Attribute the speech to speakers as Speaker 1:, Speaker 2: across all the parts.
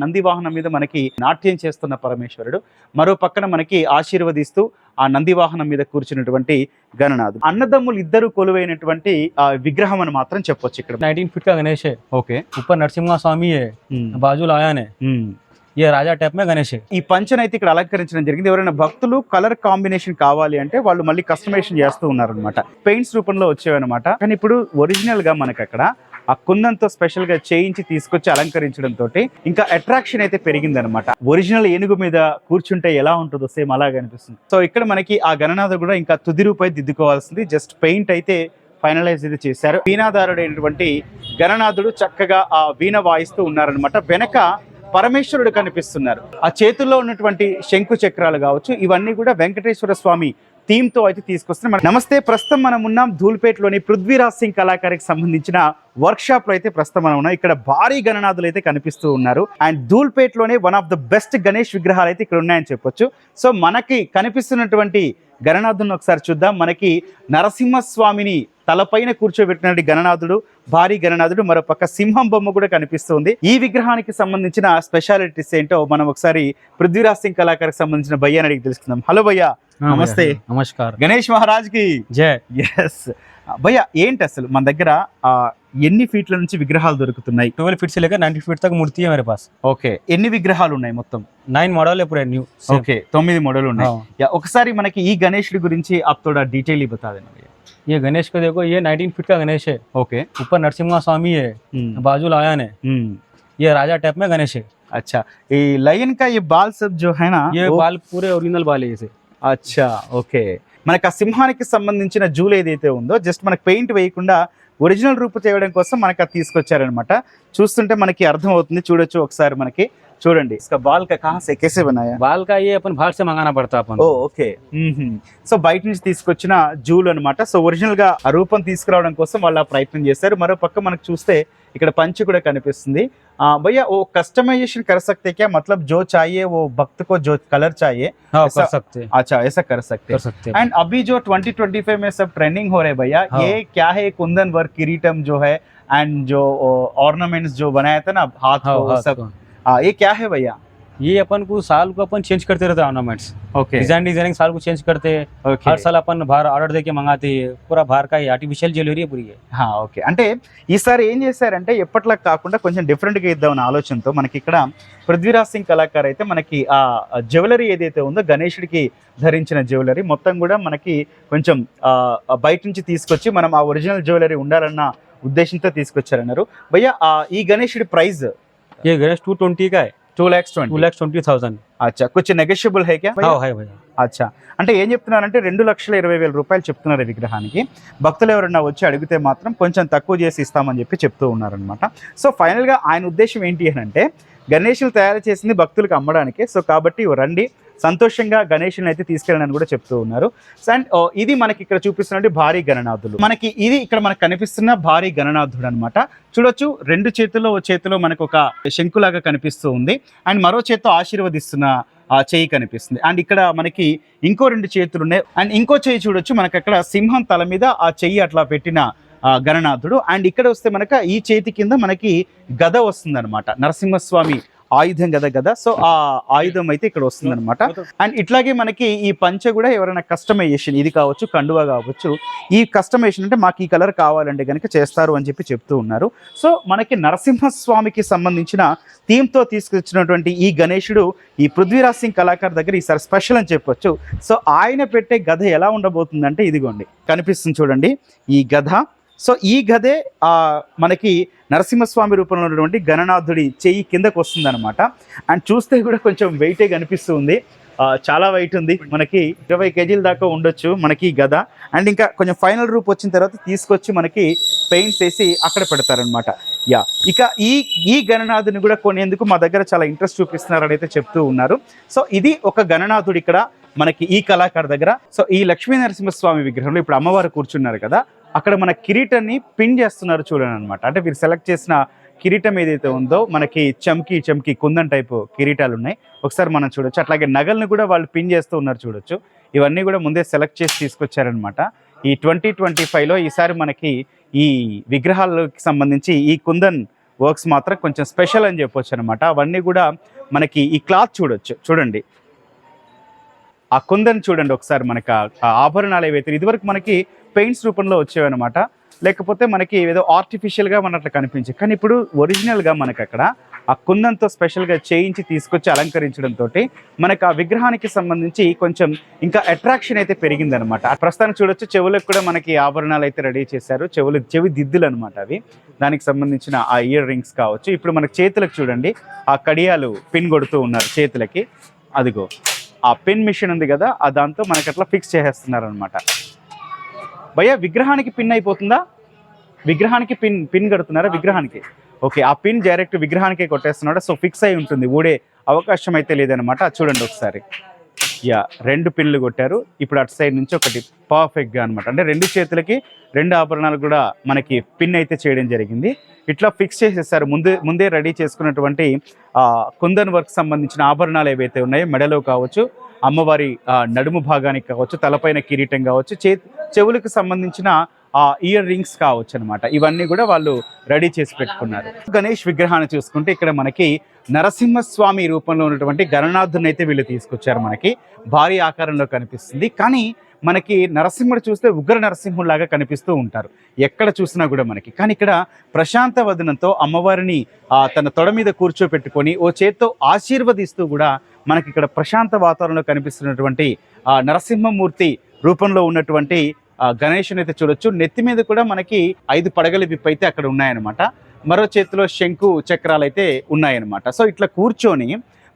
Speaker 1: నంది వాహనం మీద మనకి నాట్యం చేస్తున్న పరమేశ్వరుడు. మరో పక్కన మనకి ఆశీర్వదిస్తూ ఆ నంది వాహనం మీద కూర్చున్నటువంటి గణనాథుడు. అన్నదమ్ములు ఇద్దరు కొలువైనటువంటి ఆ విగ్రహం అని మాత్రం చెప్పొచ్చు ఇక్కడ.
Speaker 2: నైన్టీన్ ఫిఫ్టీ గా గణేష్.
Speaker 1: ఓకే.
Speaker 2: ఉప్ప నరసింహ స్వామి బాజులు ఆయానే ఏ రాజా టైప్ మే గణేష్.
Speaker 1: ఈ పంచను అయితే ఇక్కడ అలంకరించడం జరిగింది. ఎవరైనా భక్తులు కలర్ కాంబినేషన్ కావాలి అంటే వాళ్ళు మళ్ళీ కస్టమైజేషన్ చేస్తూ ఉన్నారనమాట పెయింట్స్ రూపంలో వచ్చేవన్నమాట. కానీ ఇప్పుడు ఒరిజినల్గా మనకి అక్కడ ఆ కుందంతో స్పెషల్గా చేయించి తీసుకొచ్చి అలంకరించడం తోటి ఇంకా అట్రాక్షన్ అయితే పెరిగింది అనమాట ఒరిజినల్ ఏనుగు మీద కూర్చుంటే ఎలా ఉంటుందో సేమ్ అలాగే అనిపిస్తుంది. సో ఇక్కడ మనకి ఆ గణనాథ కూడా ఇంకా తుది రూపాయి దిద్దుకోవాల్సింది. జస్ట్ పెయింట్ అయితే ఫైనలైజ్ అయితే చేశారు. వీణాదారుడైనటువంటి గణనాథుడు చక్కగా ఆ వీణ వాయిస్తూ ఉన్నారనమాట వెనక పరమేశ్వరుడు కనిపిస్తున్నారు. ఆ చేతుల్లో ఉన్నటువంటి శంకు చక్రాలు కావచ్చు ఇవన్నీ కూడా వెంకటేశ్వర స్వామి థీమ్తో అయితే తీసుకొస్తున్నాం నమస్తే ప్రస్తుతం మనం ఉన్నాం ధూల్పేటలోని పృథ్వీరాజ్ సింగ్ కళాకారికి సంబంధించిన వర్క్ షాప్లో అయితే ప్రస్తుతం మనం ఉన్నాం. ఇక్కడ భారీ గణనాథులు అయితే కనిపిస్తూ ఉన్నారు. And ధూల్పేటలోనే one of the best Ganesh విగ్రహాలు అయితే ఇక్కడ ఉన్నాయని చెప్పొచ్చు. సో మనకి కనిపిస్తున్నటువంటి గణనాథుని ఒకసారి చూద్దాం. మనకి నరసింహస్వామిని తలపైన కూర్చోబెట్టిన గణనాథుడు భారీ గణనాథుడు మరోపక్క సింహం బొమ్మ కూడా కనిపిస్తుంది. ఈ విగ్రహానికి సంబంధించిన స్పెషాలిటీస్ ఏంటో మనం ఒకసారి పృథ్వీరాజ్ సింగ్ కళాకారుకి సంబంధించిన భయ్యాని అని తెలుసుకుందాం. హలో భయ్యా నమస్తే
Speaker 2: నమస్కారం.
Speaker 1: గణేష్ మహారాజ్కి
Speaker 2: జయ
Speaker 1: ఎస్ భయ్య ఏంటి అసలు మన దగ్గర ఎన్ని ఫీట్ల నుంచి విగ్రహాలు దొరుకుతున్నాయి?
Speaker 2: ట్వెల్వ్ ఫీట్స్ లేక నైన్టీ ఫీట్ దాకా మూర్తి మరి పాస్
Speaker 1: ఓకే. ఎన్ని విగ్రహాలు ఉన్నాయి మొత్తం?
Speaker 2: నైన్ మోడల్ ఇప్పుడు న్యూ.
Speaker 1: ఓకే. తొమ్మిది మోడల్ ఉన్నాయి. ఒకసారి మనకి ఈ గణేషుడి గురించి ఆప్ డీటెయిల్ ఇవ్వతాదండి
Speaker 2: ये गणेश को देखो ये नाइनटीन फीट का गणेश है
Speaker 1: ओके
Speaker 2: ऊपर नरसिम्हा स्वामी है
Speaker 1: हम्म,
Speaker 2: बाजू लायन है
Speaker 1: हम्म,
Speaker 2: ये राजा टाइप में गणेश है
Speaker 1: अच्छा ये लायन का ये बाल सब जो है ना
Speaker 2: ये
Speaker 1: वो-
Speaker 2: बाल पूरे ओरिजिनल बाल है इसे
Speaker 1: అచ్చా ఓకే మనకు ఆ సింహానికి సంబంధించిన జూలు ఏదైతే ఉందో జస్ట్ మనకి పెయింట్ వేయకుండా ఒరిజినల్ రూపు చేయడం కోసం మనకి అది తీసుకొచ్చారనమాట చూస్తుంటే మనకి అర్థం అవుతుంది చూడొచ్చు ఒకసారి మనకి చూడండి ఇసుక బాల్ కా కహా సే కేసే బనాయా
Speaker 2: बाल का ये अपन बाहर से मंगाना पड़ता है अपन
Speaker 1: ఓ ఓకే సో బయట నుంచి తీసుకొచ్చిన జూలు అన్నమాట సో ఒరిజినల్ గా ఆ రూపం తీసుకురావడం కోసం వాళ్ళు ఆ ప్రయత్నం చేశారు మరో పక్క మనకు చూస్తే ఇక్కడ పంచి కూడా కనిపిస్తుంది हाँ, भैया वो कस्टमाइजेशन कर सकते क्या? मतलब जो चाहिए वो भक्त को जो कलर चाहिए
Speaker 2: हाँ, कर सकते
Speaker 1: अच्छा ऐसा कर सकते
Speaker 2: कर सकते
Speaker 1: एंड अभी जो 2025 में सब ट्रेंडिंग हो रहे भैया
Speaker 2: हाँ.
Speaker 1: ये क्या है? कुंदन वर्क किरीटम जो है एंड जो ऑर्नामेंट्स जो बनाया था ना हाथ
Speaker 2: हाँ,
Speaker 1: को
Speaker 2: हाँ,
Speaker 1: सब। हाँ, ये क्या है भैया?
Speaker 2: ये अपन को साल को अपन चेंज करते रहते हैं ऑर्नामेंट्स
Speaker 1: ओके
Speaker 2: डिजाइन डिजाइनिंग साल को चेंज करते हैं
Speaker 1: ओके
Speaker 2: हर साल अपन बाहर ऑर्डर देके मंगाते हैं पूरा बाहर का आर्टिफिशियल ज्वेलरी है पूरी है
Speaker 1: హా, ఓకే అంటే ఈసారి ఏం చేశారంటే ఎప్పట్లా కాకుండా కొంచెం డిఫరెంట్గా ఇద్దామన్న ఆలోచనతో మనకి ఇక్కడ పృథ్వీరాజ్ సింగ్ కళాకార్ అయితే మనకి ఆ జ్యువెలరీ ఏదైతే ఉందో గణేషుడికి ధరించిన జ్యువెలరీ మొత్తం కూడా మనకి కొంచెం ఆ, ఆ బయట నుంచి తీసుకొచ్చి మనం ఆ ఒరిజినల్ జ్యువెలరీ ఉండాలన్న ఉద్దేశంతో తీసుకొచ్చారన్నారు భయ్య ఆ, ఈ గణేషుడి ప్రైస్
Speaker 2: ये गणेश टू ट्वेंटी का है
Speaker 1: two
Speaker 2: lakhs
Speaker 1: two
Speaker 2: lakhs twenty thousand.
Speaker 1: అచ్చా. కొంచెం నెగోషియబుల్ హై క్యా?
Speaker 2: హై
Speaker 1: అచ్చా. అంటే ఏం చెప్తున్నారంటే రెండు లక్షల ఇరవై వేల రూపాయలు చెప్తున్నారు విగ్రహానికి. భక్తులు ఎవరన్నా వచ్చి అడిగితే మాత్రం కొంచెం తక్కువ చేసి ఇస్తామని చెప్పి చెప్తూ ఉన్నారనమాట సో ఫైనల్గా ఆయన ఉద్దేశం ఏంటి అని అంటే గణేషులు తయారు చేసింది భక్తులకు అమ్మడానికి. సో కాబట్టి రండి. సంతోషంగా గణేషుని అయితే తీసుకెళ్ళని కూడా చెప్తూ ఉన్నారు. అండ్ uh, ఇది మనకి ఇక్కడ చూపిస్తున్నట్టు భారీ గణనాథులు. మనకి ఇది ఇక్కడ మనకు కనిపిస్తున్న భారీ గణనాథుడు అనమాట చూడొచ్చు రెండు చేతుల్లో ఓ చేతిలో మనకు ఒక శంకులాగా కనిపిస్తూ ఉంది. అండ్ మరో చేత్తో ఆశీర్వదిస్తున్న ఆ చెయ్యి కనిపిస్తుంది. అండ్ ఇక్కడ మనకి ఇంకో రెండు చేతులు ఉన్నాయి. అండ్ ఇంకో చెయ్యి చూడొచ్చు మనకి అక్కడ సింహం తల మీద ఆ చెయ్యి అట్లా పెట్టిన ఆ, గణనాథుడు. అండ్ ఇక్కడ వస్తే మనక ఈ చేతి కింద మనకి గద వస్తుంది అనమాట నరసింహస్వామి ఆయుధం కదా కదా? సో ఆ ఆయుధం అయితే ఇక్కడ వస్తుంది అనమాట అండ్ ఇట్లాగే మనకి ఈ పంచ కూడా ఎవరైనా కస్టమైజేషన్ ఇది కావచ్చు కండువా కావచ్చు ఈ కస్టమైజేషన్ అంటే మాకు ఈ కలర్ కావాలంటే కనుక చేస్తారు అని చెప్పి చెప్తూ ఉన్నారు. సో మనకి నరసింహస్వామికి సంబంధించిన థీమ్తో తీసుకొచ్చినటువంటి ఈ గణేశుడు ఈ పృథ్వీరాజ్ సింగ్ కళాకారు దగ్గర ఈసారి స్పెషల్ అని చెప్పొచ్చు. సో ఆయన పెట్టే గధ ఎలా ఉండబోతుందంటే ఇదిగోండి కనిపిస్తుంది చూడండి. ఈ గధ సో ఈ గదే మనకి నరసింహస్వామి రూపంలో ఉన్నటువంటి గణనాథుడి చెయ్యి కిందకు వస్తుంది అనమాట అండ్ చూస్తే కూడా కొంచెం వెయిటే కనిపిస్తుంది చాలా వెయిట్ ఉంది. మనకి ఇరవై కేజీల దాకా ఉండొచ్చు మనకి ఈ గద. అండ్ ఇంకా కొంచెం ఫైనల్ రూప్ వచ్చిన తర్వాత తీసుకొచ్చి మనకి పెయింట్స్ వేసి అక్కడ పెడతారనమాట యా. ఇక ఈ ఈ గణనాథుని కూడా కొనేందుకు మా దగ్గర చాలా ఇంట్రెస్ట్ చూపిస్తున్నారని అయితే చెప్తూ ఉన్నారు. సో ఇది ఒక గణనాథుడు ఇక్కడ మనకి ఈ కళాకారు దగ్గర. సో ఈ లక్ష్మీ నరసింహస్వామి విగ్రహంలో ఇప్పుడు అమ్మవారు కూర్చున్నారు కదా. అక్కడ మన కిరీటాన్ని పిన్ చేస్తున్నారు చూడండి అనమాట అంటే మీరు సెలెక్ట్ చేసిన కిరీటం ఏదైతే ఉందో మనకి చమ్కి చమ్కి కుందన్ టైపు కిరీటాలు ఉన్నాయి ఒకసారి మనం చూడొచ్చు. అట్లాగే నగల్ని కూడా వాళ్ళు పిన్ చేస్తూ ఉన్నారు చూడొచ్చు. ఇవన్నీ కూడా ముందే సెలెక్ట్ చేసి తీసుకొచ్చారనమాట. ఈ ట్వంటీ ట్వంటీ ఫైవ్లో ఈసారి మనకి ఈ విగ్రహాలకు సంబంధించి ఈ కుందన్ వర్క్స్ మాత్రం కొంచెం స్పెషల్ అని చెప్పొచ్చు అనమాట అవన్నీ కూడా మనకి ఈ క్లాత్ చూడొచ్చు. చూడండి. ఆ కుందని చూడండి ఒకసారి మనకి ఆ- ఆభరణాలు ఏవైతే ఇదివరకు మనకి పెయింట్స్ రూపంలో వచ్చేవి అనమాట లేకపోతే మనకి ఏదో ఆర్టిఫిషియల్గా మన అట్లా కనిపించాయి కానీ ఇప్పుడు ఒరిజినల్గా మనకి అక్కడ ఆ కుందంతో స్పెషల్గా చేయించి తీసుకొచ్చి అలంకరించడంతో మనకు ఆ విగ్రహానికి సంబంధించి కొంచెం ఇంకా అట్రాక్షన్ అయితే పెరిగిందనమాట ప్రస్తుతానికి చూడొచ్చు. చెవులకు కూడా మనకి ఆభరణాలు అయితే రెడీ చేశారు. చెవులు చెవి దిద్దులు అనమాట అవి. దానికి సంబంధించిన ఆ ఇయర్ రింగ్స్ కావచ్చు. ఇప్పుడు మనకు చేతులకు చూడండి. ఆ కడియాలు పిన్ కొడుతూ ఉన్నారు చేతులకి. అదిగో. ఆ పిన్ మిషన్ ఉంది కదా ఆ దాంతో మనకి అట్లా ఫిక్స్ చేసేస్తున్నారు అనమాట భయ్యా విగ్రహానికి పిన్ అయిపోతుందా? విగ్రహానికి పిన్ పిన్ కడుతున్నారా విగ్రహానికి? ఓకే ఆ పిన్ డైరెక్ట్ విగ్రహానికే కొట్టేస్తున్నాడు. సో ఫిక్స్ అయి ఉంటుంది. ఊడే అవకాశం అయితే లేదనమాట చూడండి ఒకసారి. యా రెండు పిన్లు కొట్టారు. ఇప్పుడు అటు సైడ్ నుంచి ఒకటి పర్ఫెక్ట్గా అనమాట అంటే రెండు చేతులకి రెండు ఆభరణాలు కూడా మనకి పిన్ అయితే చేయడం జరిగింది. ఇట్లా ఫిక్స్ చేసేసారు. ముందే ముందే రెడీ చేసుకున్నటువంటి కుందన్ వర్క్ సంబంధించిన ఆభరణాలు ఏవైతే ఉన్నాయో మెడలో కావచ్చు అమ్మవారి నడుము భాగానికి కావచ్చు తలపైన కిరీటం కావచ్చు చే చెవులకు సంబంధించిన ఆ ఇయర్ రింగ్స్ కావచ్చు అనమాట ఇవన్నీ కూడా వాళ్ళు రెడీ చేసి పెట్టుకున్నారు. గణేష్ విగ్రహాన్ని చూసుకుంటే ఇక్కడ మనకి నరసింహస్వామి రూపంలో ఉన్నటువంటి గణనాథుని అయితే వీళ్ళు తీసుకొచ్చారు మనకి. భారీ ఆకారంలో కనిపిస్తుంది. కానీ మనకి నరసింహుడు చూస్తే ఉగ్ర నరసింహులాగా కనిపిస్తూ ఉంటారు. ఎక్కడ చూసినా కూడా మనకి. కానీ ఇక్కడ ప్రశాంత వదనంతో అమ్మవారిని తన తొడ మీద కూర్చోపెట్టుకొని ఓ చేత్తో ఆశీర్వదిస్తూ కూడా మనకి ఇక్కడ ప్రశాంత వాతావరణంలో కనిపిస్తున్నటువంటి ఆ నరసింహమూర్తి రూపంలో ఉన్నటువంటి గణేషుని అయితే చూడొచ్చు. నెత్తి మీద కూడా మనకి ఐదు పడగల విప్పు అయితే అక్కడ ఉన్నాయన్నమాట. మరో చేతిలో శంకు చక్రాలు అయితే ఉన్నాయన్నమాట. సో ఇట్లా కూర్చొని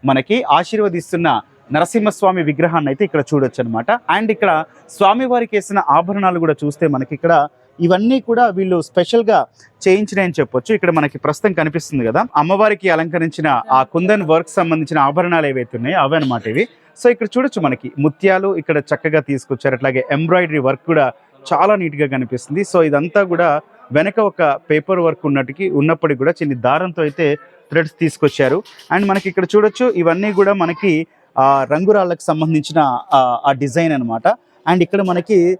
Speaker 1: మనకి ఆశీర్వదిస్తున్న నరసింహస్వామి విగ్రహాన్ని అయితే ఇక్కడ చూడొచ్చు అనమాట అండ్ ఇక్కడ స్వామివారికి వేసిన ఆభరణాలు కూడా చూస్తే మనకి ఇక్కడ ఇవన్నీ కూడా వీళ్ళు స్పెషల్గా చేయించినాయని చెప్పొచ్చు. ఇక్కడ మనకి ప్రస్తుతం కనిపిస్తుంది కదా అమ్మవారికి అలంకరించిన ఆ కుందన్ వర్క్ సంబంధించిన ఆభరణాలు ఏవైతే ఉన్నాయో అవే అనమాట ఇవి. సో ఇక్కడ చూడొచ్చు మనకి ముత్యాలు ఇక్కడ చక్కగా తీసుకొచ్చారు. అట్లాగే ఎంబ్రాయిడరీ వర్క్ కూడా చాలా నీట్గా కనిపిస్తుంది. సో ఇదంతా కూడా వెనక ఒక పేపర్ వర్క్ ఉన్నట్టుకి ఉన్నప్పటికీ కూడా చిన్న దారంతో అయితే థ్రెడ్స్ తీసుకొచ్చారు. అండ్ మనకి ఇక్కడ చూడొచ్చు ఇవన్నీ కూడా మనకి ఆ సంబంధించిన ఆ, ఆ డిజైన్ అన్నమాట. అండ్ ఇక్కడ మనకి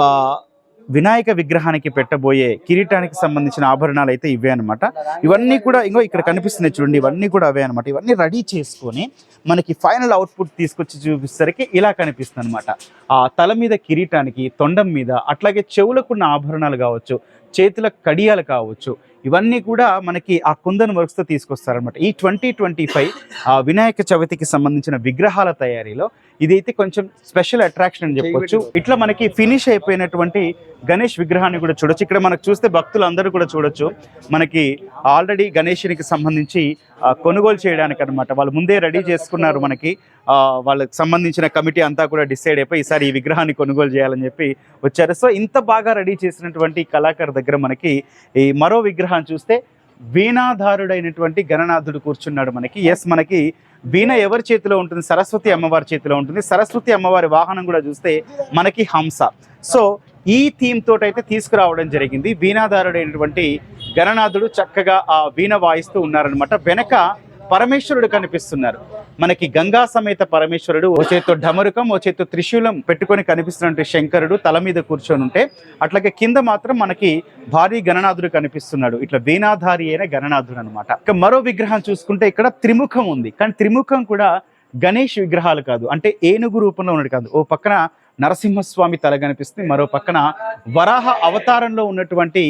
Speaker 1: ఆ, వినాయక విగ్రహానికి పెట్టబోయే కిరీటానికి సంబంధించిన ఆభరణాలు అయితే ఇవే అనమాట ఇవన్నీ కూడా ఇంకో ఇక్కడ కనిపిస్తున్నాయి చూడండి ఇవన్నీ కూడా అవే అనమాట ఇవన్నీ రెడీ చేసుకొని మనకి ఫైనల్ అవుట్పుట్ తీసుకొచ్చి చూపిస్తేసరికి ఇలా కనిపిస్తుంది అనమాట ఆ తల మీద కిరీటానికి తొండం మీద అట్లాగే చెవులకున్న ఆభరణాలు కావచ్చు చేతుల కడియాలు కావచ్చు ఇవన్నీ కూడా మనకి ఆ కుందన్ వర్క్స్తో తీసుకొస్తారనమాట ఈ ట్వంటీ ట్వంటీ ఫైవ్ వినాయక చవితికి సంబంధించిన విగ్రహాల తయారీలో ఇదైతే కొంచెం స్పెషల్ అట్రాక్షన్ అని చెప్పొచ్చు. ఇట్లా మనకి ఫినిష్ అయిపోయినటువంటి గణేష్ విగ్రహాన్ని కూడా చూడొచ్చు. ఇక్కడ మనకు చూస్తే భక్తులు అందరూ కూడా చూడొచ్చు. మనకి ఆల్రెడీ గణేషునికి సంబంధించి ఆ, కొనుగోలు చేయడానికి అనమాట వాళ్ళు ముందే రెడీ చేసుకున్నారు మనకి. ఆ, వాళ్ళకి సంబంధించిన కమిటీ అంతా కూడా డిసైడ్ అయిపోయి ఈసారి ఈ విగ్రహాన్ని కొనుగోలు చేయాలని చెప్పి వచ్చారు. సో ఇంత బాగా రెడీ చేసినటువంటి కళాకారు దగ్గర మనకి ఈ మరో విగ్రహం చూస్తే వీణాధారుడైనటువంటి గణనాథుడు కూర్చున్నాడు మనకి. ఎస్ మనకి వీణ ఎవరి చేతిలో ఉంటుంది? సరస్వతి అమ్మవారి చేతిలో ఉంటుంది. సరస్వతి అమ్మవారి వాహనం కూడా చూస్తే మనకి హంస. సో ఈ థీమ్ తోటైతే అయితే తీసుకురావడం జరిగింది. వీణాధారుడైనటువంటి గణనాథుడు చక్కగా ఆ వీణ వాయిస్తూ ఉన్నారనమాట వెనక పరమేశ్వరుడు కనిపిస్తున్నారు. మనకి గంగా సమేత పరమేశ్వరుడు ఓ చేత్తో ఢమరుకం ఓ చేత్తో త్రిశూలం పెట్టుకొని కనిపిస్తున్నటువంటి శంకరుడు తల మీద కూర్చొని ఉంటే అట్లాగే కింద మాత్రం మనకి భారీ గణనాథుడు కనిపిస్తున్నాడు. ఇట్లా వీణాధారి అయిన గణనాథుడు అనమాట మరో విగ్రహం చూసుకుంటే ఇక్కడ త్రిముఖం ఉంది. కానీ త్రిముఖం కూడా గణేష్ విగ్రహాలు కాదు. అంటే ఏనుగు రూపంలో ఉన్నది కాదు. ఓ పక్కన నరసింహస్వామి తల కనిపిస్తుంది. మరో పక్కన వరాహ అవతారంలో ఉన్నటువంటి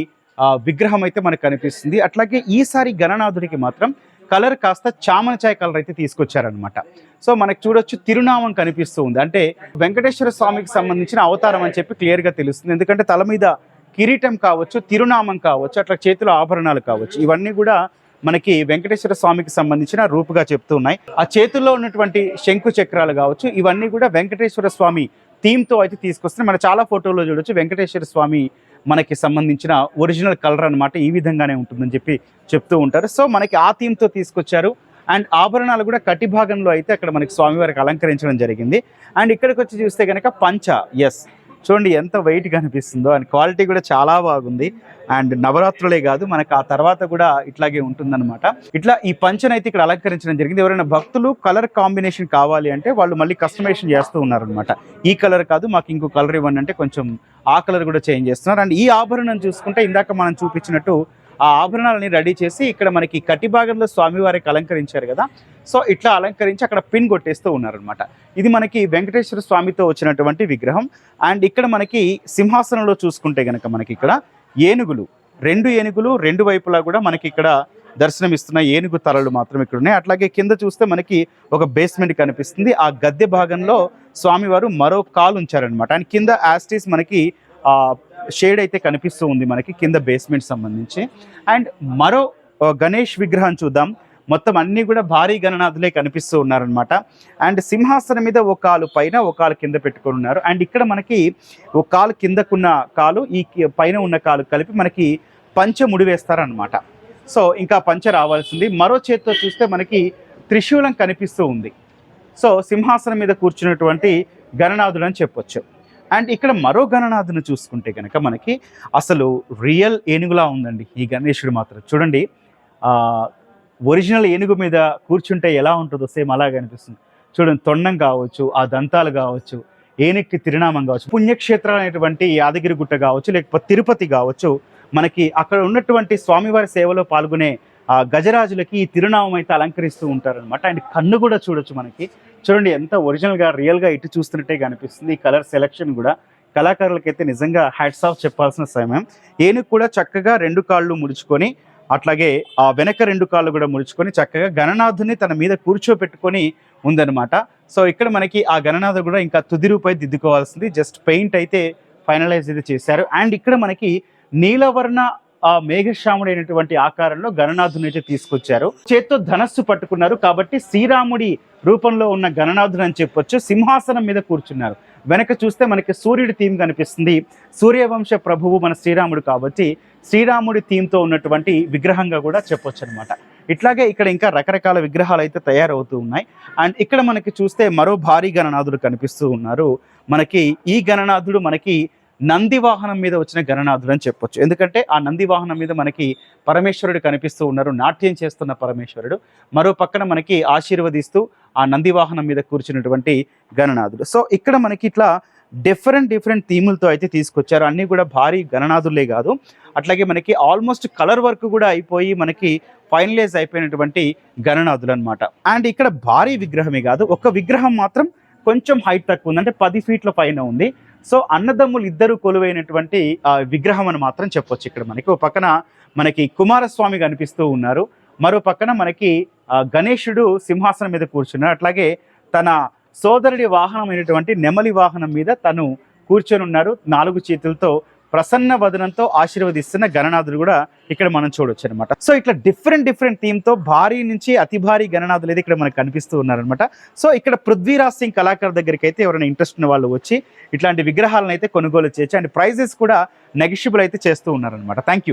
Speaker 1: విగ్రహం అయితే మనకు కనిపిస్తుంది. అట్లాగే ఈసారి గణనాథుడికి మాత్రం కలర్ కాస్త చామన చాయ్ కలర్ అయితే తీసుకొచ్చారనమాట సో మనకు చూడొచ్చు తిరునామం కనిపిస్తూ ఉంది. అంటే వెంకటేశ్వర స్వామికి సంబంధించిన అవతారం అని చెప్పి క్లియర్గా తెలుస్తుంది. ఎందుకంటే తల మీద కిరీటం కావచ్చు తిరునామం కావచ్చు అట్లా చేతిలో ఆభరణాలు కావచ్చు. ఇవన్నీ కూడా మనకి వెంకటేశ్వర స్వామికి సంబంధించిన రూపుగా చెప్తూ ఉన్నాయి. ఆ చేతుల్లో ఉన్నటువంటి శంకు చక్రాలు కావచ్చు ఇవన్నీ కూడా వెంకటేశ్వర స్వామి థీమ్తో అయితే తీసుకొస్తున్నాయి. మన చాలా ఫోటోల్లో చూడొచ్చు వెంకటేశ్వర స్వామి మనకి సంబంధించిన ఒరిజినల్ కలర్ అన్నమాట ఈ విధంగానే ఉంటుందని చెప్పి చెప్తూ ఉంటారు. సో మనకి ఆ థీమ్తో తీసుకొచ్చారు. అండ్ ఆభరణాలు కూడా కటి భాగంలో అయితే అక్కడ మనకి స్వామివారికి అలంకరించడం జరిగింది. అండ్ ఇక్కడికి వచ్చి చూస్తే కనుక పంచ ఎస్ చూడండి ఎంత వెయిట్ కనిపిస్తుందో అండ్ క్వాలిటీ కూడా చాలా బాగుంది. అండ్ నవరాత్రులే కాదు మనకు ఆ తర్వాత కూడా ఇట్లాగే ఉంటుందన్నమాట. ఇట్లా ఈ పంచను అయితే ఇక్కడ అలంకరించడం జరిగింది. ఎవరైనా భక్తులు కలర్ కాంబినేషన్ కావాలి అంటే వాళ్ళు మళ్ళీ కస్టమైజేషన్ చేస్తూ ఉన్నారనమాట ఈ కలర్ కాదు మాకు ఇంకో కలర్ ఇవ్వండి అంటే కొంచెం ఆ కలర్ కూడా చేంజ్ చేస్తున్నారు. అండ్ ఈ ఆభరణం చూసుకుంటే ఇందాక మనం చూపించినట్టు ఆ ఆభరణాలని రెడీ చేసి ఇక్కడ మనకి కటి భాగంలో స్వామివారికి అలంకరించారు కదా. సో ఇట్లా అలంకరించి అక్కడ పిన్ కొట్టేస్తూ ఉన్నారనమాట ఇది మనకి వెంకటేశ్వర స్వామితో వచ్చినటువంటి విగ్రహం. అండ్ ఇక్కడ మనకి సింహాసనంలో చూసుకుంటే గనక మనకి ఇక్కడ ఏనుగులు రెండు ఏనుగులు రెండు వైపులా కూడా మనకి ఇక్కడ దర్శనమిస్తున్న ఏనుగు తలలు మాత్రం ఇక్కడ ఉన్నాయి. అట్లాగే కింద చూస్తే మనకి ఒక బేస్మెంట్ కనిపిస్తుంది. ఆ గద్దె భాగంలో స్వామివారు మరో కాలు ఉంచారనమాట అండ్ కింద యాస్టీస్ మనకి షేడ్ అయితే కనిపిస్తూ ఉంది మనకి కింద బేస్మెంట్ సంబంధించి. అండ్ మరో గణేష్ విగ్రహం చూద్దాం. మొత్తం అన్నీ కూడా భారీ గణనాథులే కనిపిస్తూ ఉన్నారనమాట అండ్ సింహాసనం మీద ఒక కాలు పైన ఒక కాలు కింద పెట్టుకొని ఉన్నారు. అండ్ ఇక్కడ మనకి ఒక కాలు కిందకున్న కాలు ఈ పైన ఉన్న కాలు కలిపి మనకి పంచ ముడివేస్తారనమాట సో ఇంకా పంచ రావాల్సింది. మరో చేత్తో చూస్తే మనకి త్రిశూలం కనిపిస్తూ ఉంది. సో సింహాసనం మీద కూర్చున్నటువంటి గణనాథుడు అని చెప్పొచ్చు. అండ్ ఇక్కడ మరో గణనాథుని చూసుకుంటే కనుక మనకి అసలు రియల్ ఏనుగులా ఉందండి ఈ గణేశుడు మాత్రం. చూడండి ఒరిజినల్ ఏనుగు మీద కూర్చుంటే ఎలా ఉంటుందో సేమ్ అలాగే అనిపిస్తుంది. చూడండి తొండం కావచ్చు ఆ దంతాలు కావచ్చు ఏనుక్కి తిరునామం కావచ్చు పుణ్యక్షేత్రాలు అనేటువంటి యాదగిరిగుట్ట కావచ్చు లేకపోతే తిరుపతి కావచ్చు మనకి అక్కడ ఉన్నటువంటి స్వామివారి సేవలో పాల్గొనే గజరాజులకి ఈ తిరునామం అయితే అలంకరిస్తూ ఉంటారనమాట అండ్ కన్ను కూడా చూడొచ్చు మనకి. చూడండి ఎంత ఒరిజినల్గా రియల్గా ఇటు చూస్తున్నట్టే కనిపిస్తుంది ఈ కలర్ సెలెక్షన్ కూడా. కళాకారులకైతే నిజంగా హ్యాట్స్ ఆఫ్ చెప్పాల్సిన సమయం. ఏనుగు కూడా చక్కగా రెండు కాళ్ళు ముడుచుకొని అట్లాగే ఆ వెనక రెండు కాళ్ళు కూడా ముడుచుకొని చక్కగా గణనాథుని తన మీద కూర్చోపెట్టుకొని ఉందన్నమాట. సో ఇక్కడ మనకి ఆ గణనాథు కూడా ఇంకా తుదిరూపై దిద్దుకోవాల్సింది. జస్ట్ పెయింట్ అయితే ఫైనలైజ్ అయితే చేశారు. అండ్ ఇక్కడ మనకి నీలవర్ణ ఆ మేఘశ్యాముడైనటువంటి ఆకారంలో గణనాథుని అయితే తీసుకొచ్చారు. చేత్తో ధనస్సు పట్టుకున్నారు కాబట్టి శ్రీరాముడి రూపంలో ఉన్న గణనాథుడు అని చెప్పొచ్చు సింహాసనం మీద కూర్చున్నారు. వెనక చూస్తే మనకి సూర్యుడి థీమ్ కనిపిస్తుంది. సూర్యవంశ ప్రభువు మన శ్రీరాముడు కాబట్టి శ్రీరాముడి థీమ్తో ఉన్నటువంటి విగ్రహంగా కూడా చెప్పొచ్చు అనమాట ఇట్లాగే ఇక్కడ ఇంకా రకరకాల విగ్రహాలు అయితే తయారవుతూ ఉన్నాయి. అండ్ ఇక్కడ మనకి చూస్తే మరో భారీ గణనాథుడు కనిపిస్తూ ఉన్నారు. మనకి ఈ గణనాథుడు మనకి నంది వాహనం మీద వచ్చిన గణనాథుడు అని చెప్పొచ్చు. ఎందుకంటే ఆ నంది వాహనం మీద మనకి పరమేశ్వరుడు కనిపిస్తూ ఉన్నారు. నాట్యం చేస్తున్న పరమేశ్వరుడు. మరో పక్కన మనకి ఆశీర్వదిస్తూ ఆ నంది వాహనం మీద కూర్చున్నటువంటి గణనాథుడు. సో ఇక్కడ మనకి ఇట్లా డిఫరెంట్ డిఫరెంట్ థీములతో అయితే తీసుకొచ్చారు. అన్నీ కూడా భారీ గణనాథులే కాదు. అట్లాగే మనకి ఆల్మోస్ట్ కలర్ వర్క్ కూడా అయిపోయి మనకి ఫైనలైజ్ అయిపోయినటువంటి గణనాథులు అనమాట అండ్ ఇక్కడ భారీ విగ్రహమే కాదు. ఒక విగ్రహం మాత్రం కొంచెం హైట్ తక్కువ ఉంది. అంటే పది ఫీట్ల పైన ఉంది. సో అన్నదమ్ములు ఇద్దరు కొలువైనటువంటి ఆ, విగ్రహం అని మాత్రం చెప్పొచ్చు ఇక్కడ మనకి. ఒక పక్కన మనకి కుమారస్వామి కనిపిస్తూ ఉన్నారు. మరో పక్కన మనకి గణేశుడు సింహాసనం మీద కూర్చున్నారు అట్లాగే తన సోదరుడి వాహనమైనటువంటి నెమలి వాహనం మీద తను కూర్చొని ఉన్నారు నాలుగు చేతులతో ప్రసన్న వదనంతో ఆశీర్వదిస్తున్న గణనాథుడు కూడా ఇక్కడ మనం చూడొచ్చు అనమాట సో ఇట్లా డిఫరెంట్ డిఫరెంట్ థీమ్తో భారీ నుంచి అతి భారీ గణనాథులు అయితే ఇక్కడ మనకు కనిపిస్తూ ఉన్నారనమాట. సో ఇక్కడ పృథ్వీరాజ్ సింగ్ కళాకారు దగ్గరికి అయితే ఎవరైనా ఇంట్రెస్ట్ ఉన్న వాళ్ళు వచ్చి ఇట్లాంటి విగ్రహాలను అయితే కొనుగోలు చేయొచ్చు. అండ్ ప్రైజెస్ కూడా నెగిషియబుల్ అయితే చేస్తూ ఉన్నారనమాట. Thank you